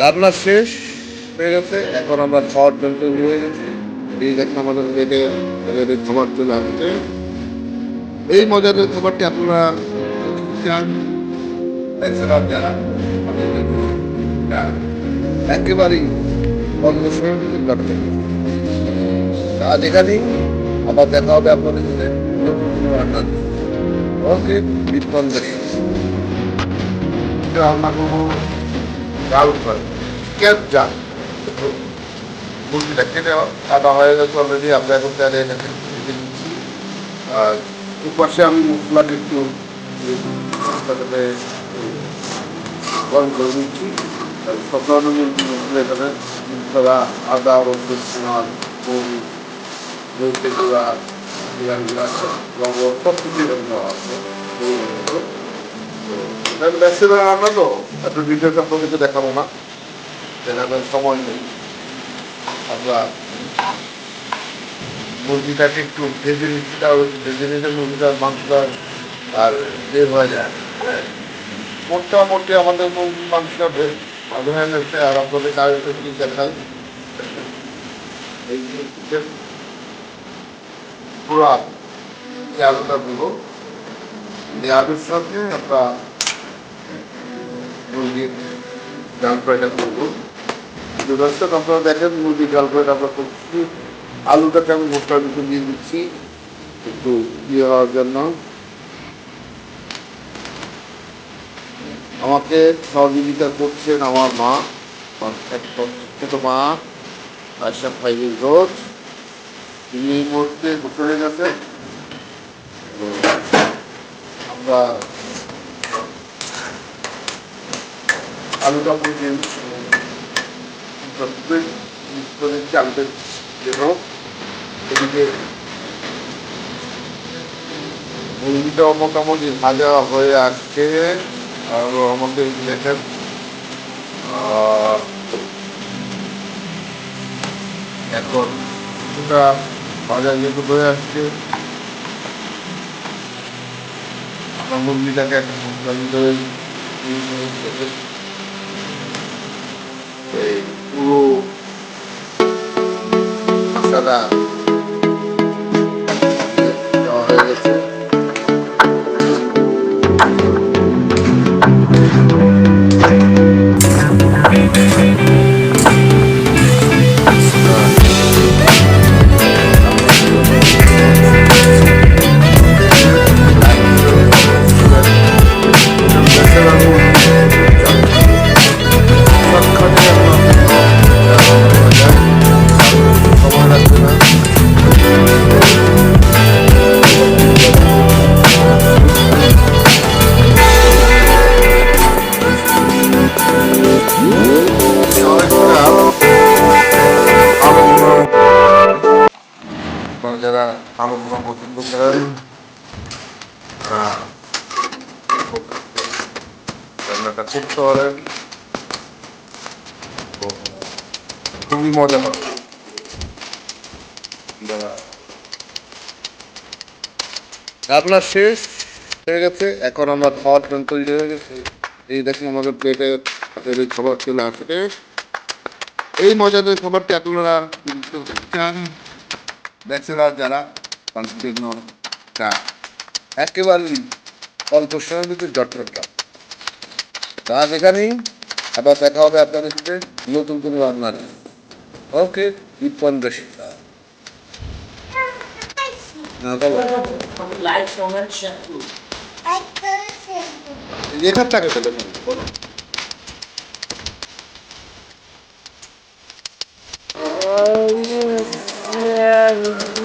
রান্না শেষ হয়ে গেছে, এখন আমরা খাওয়ার জন্য হয়ে গেছি। এই দেখেন আমাদের রেডে রেডে খাবার চলে আসছে। এই মজার খাবারটি আপনারা একেবারেই আজ এখানেই আবার দেখা হবে আপনাদের সাথে। ওকে বিপন্দের রান্না করব ডাল ফ্রাই কেন যান কেটে কাটা হয়ে গেছে অলরেডি আমরা এখন আর দুপাশে আমি মশলাটা একটু গরম করে নিচ্ছি। সব ধরনের মশলা এখানে মশলা আদা, রসুন, পেঁয়াজ মরিচ ধরতে গুঁড়া, জিরা সব কিছু এখানে তো দেখাবো না। সময় নেই। মুরগিটাকে একটু মাংসটা আর হয়ে যায়। মোটামুটি আমাদের মুরগির মাংসটা ভালো হয়ে গেছে আর আপনাদের কাজে কি দেখাই। এই পুরা আলুটা দেবো। এই সাথে আমরা মুরগির ডাল ফ্রাইটা করব। দর্শক আপনারা দেখেন মুরগির ডাল ফ্রাইটা আমরা করছি আলুটাকে আমি মশলার ভিতরে দিয়ে দিচ্ছি, একটু ইয়ে হওয়ার জন্য। আমাকে সহযোগিতা করছেন আমার মা ছোট মা আশা ফাইভের রোজ তিনি এই মুহূর্তে চলে গেছে তো আমরা আলুটা মুরগি আলুটা দেব এদিকে মুরগিটাও মোটামুটি ভাজা হয়ে আসছে আর আমাদের দেখেন এখন কিছুটা ভাজা যেহেতু হয়ে আসছে আমরা মুরগিটাকে একটা মশলার ভিতরে দিয়ে দিয়েছি। এই আপনারা শেষ হয়ে গেছে, এখন আমরা খাওয়ার জন্য তৈরি হয়ে গেছে। এই দেখুন আমাদের প্লেটে এই খাবার চলে আসছে। এই মজাদার খাবারটি আপনারা চান ব্যাচেলার যারা কনফিডেন্ট তা একেবারেই অল্প সময়ের ভিতরে জটটা কাজ এখানেই আবার দেখা হবে আপনাদের সাথে নতুন কোনো রান্নার। ওকে থেকে চলে Oh, um,